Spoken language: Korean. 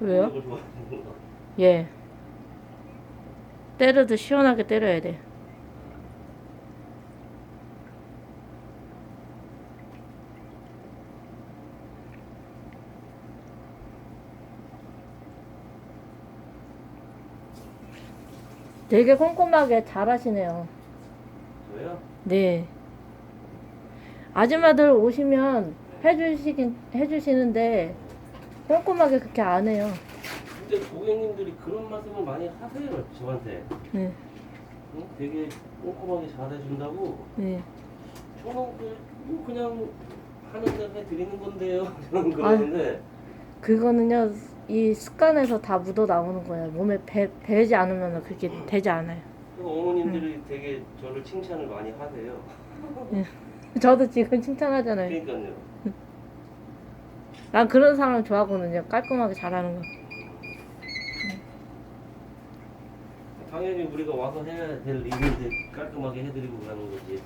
왜요? 이거. 예. 때려도 시원하게 때려야 돼. 되게 꼼꼼하게 잘 하시네요. 저요? 네. 아줌마들 오시면 해주시긴 해주시는데 꼼꼼하게 그렇게 안 해요. 근데 고객님들이 그런 말씀을 많이 하세요 저한테. 네, 응? 되게 꼼꼼하게 잘해준다고. 네. 저는 그, 뭐 그냥 하는 대로 해드리는 건데요. 저는 그러는데 그거는요 이 습관에서 다 묻어 나오는 거예요. 몸에 배 배지 않으면 그렇게 되지 않아요. 그 어머님들이 되게 저를 칭찬을 많이 하세요. 저도 지금 칭찬하잖아요. 그러니까요. 난 그런 사람 좋아하거든요. 깔끔하게 잘하는 거. 당연히 우리가 와서 해야 될 일인데 깔끔하게 해드리고 가는 거지.